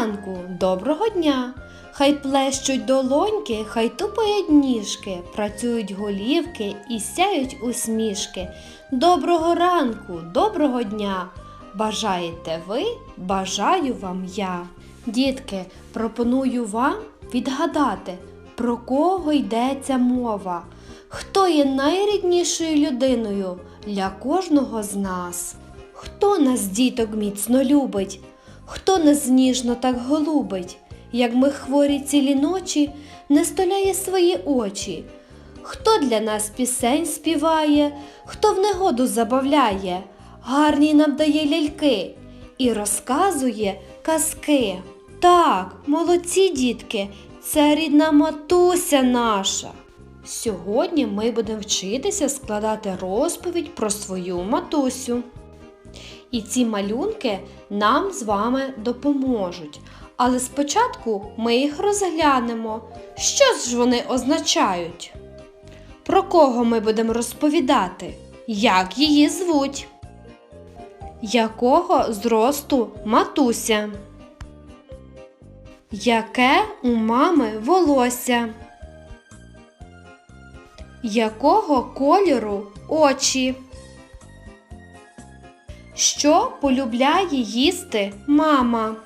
ранку, доброго дня. Хай плещуть долоньки, хай тупають ніжки, працюють голівки і сяють усмішки. Доброго ранку, доброго дня. Бажаєте ви, бажаю вам я. Дітки, пропоную вам відгадати, про кого йдеться мова. Хто є найріднішою людиною для кожного з нас? Хто нас, діток, міцно любить? Хто нас ніжно так голубить, як ми хворі цілі ночі, не столяє свої очі? Хто для нас пісень співає, хто в негоду забавляє, гарні нам дає ляльки і розказує казки. Так, молодці дітки, це рідна матуся наша. Сьогодні ми будемо вчитися складати розповідь про свою матусю. І ці малюнки нам з вами допоможуть. Але спочатку ми їх розглянемо. Що ж вони означають? Про кого ми будемо розповідати? Як її звуть? Якого зросту матуся? Яке у мами волосся? Якого кольору очі? Що полюбляє їсти мама?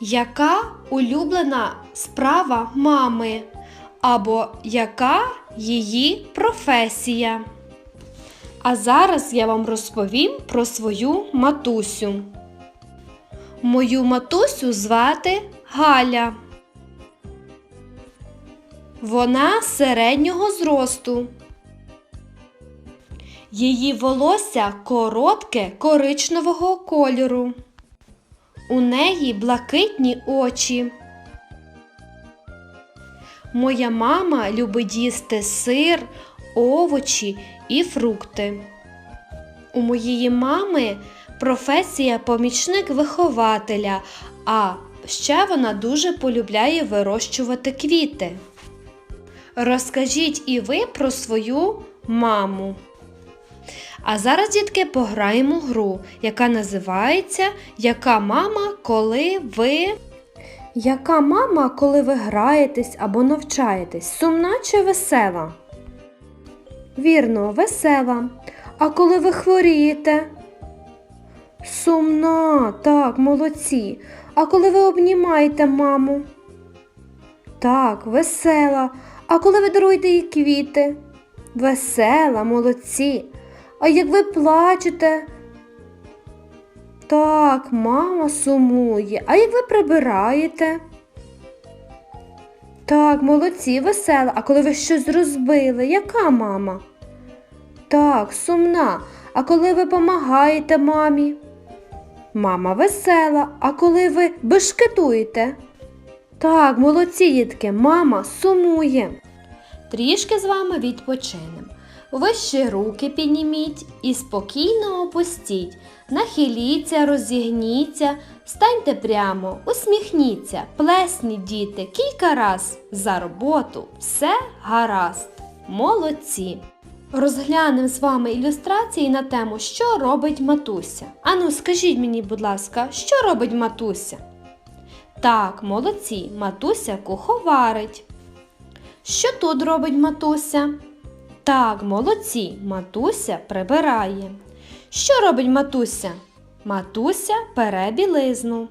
Яка улюблена справа мами? Або яка її професія? А зараз я вам розповім про свою матусю. Мою матусю звати Галя. Вона середнього зросту. Її волосся коротке коричневого кольору. У неї блакитні очі. Моя мама любить їсти сир, овочі і фрукти. У моєї мами професія помічник вихователя, а ще вона дуже полюбляє вирощувати квіти. Розкажіть і ви про свою маму. А зараз, дітки, пограємо гру, яка називається Яка мама, коли ви. Яка мама, коли ви граєтесь або навчаєтесь? Сумна чи весела? Вірно, весела. А коли ви хворієте? Сумна, так, молодці. А коли ви обнімаєте маму? Так, весела. А коли ви даруєте їй квіти? Весела, молодці. А як ви плачете? Так, мама сумує. А як ви прибираєте? Так, молодці, весела. А коли ви щось розбили, яка мама? Так, сумна. А коли ви помагаєте мамі? Мама весела. А коли ви бешкетуєте? Так, молодці дітки, мама сумує. Трішки з вами відпочинемо. Вище руки підніміть і спокійно опустіть. Нахиліться, розігніться, встаньте прямо, усміхніться, плесніть діти кілька раз за роботу. Все гаразд. Молодці! Розглянемо з вами ілюстрації на тему, що робить матуся. Ану, скажіть мені, будь ласка, що робить матуся? Так, молодці, матуся куховарить. Що тут робить матуся? Так, молодці, матуся прибирає. Що робить матуся? Матуся пере білизну.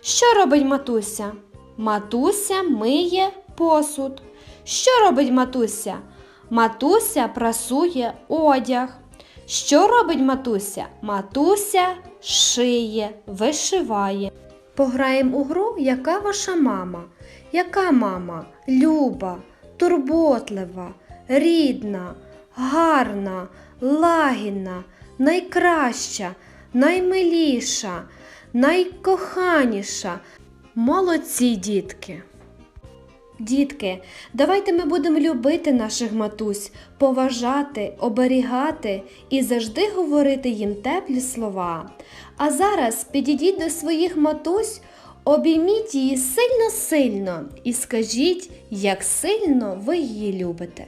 Що робить матуся? Матуся миє посуд. Що робить матуся? Матуся прасує одяг. Що робить матуся? Матуся шиє, вишиває. Пограємо у гру, яка ваша мама? Яка мама? Люба, турботлива, рідна, гарна, лагідна, найкраща, наймиліша, найкоханіша. Молодці дітки! Дітки, давайте ми будемо любити наших матусь, поважати, оберігати і завжди говорити їм теплі слова. А зараз підійдіть до своїх матусь, обійміть її сильно-сильно і скажіть, як сильно ви її любите.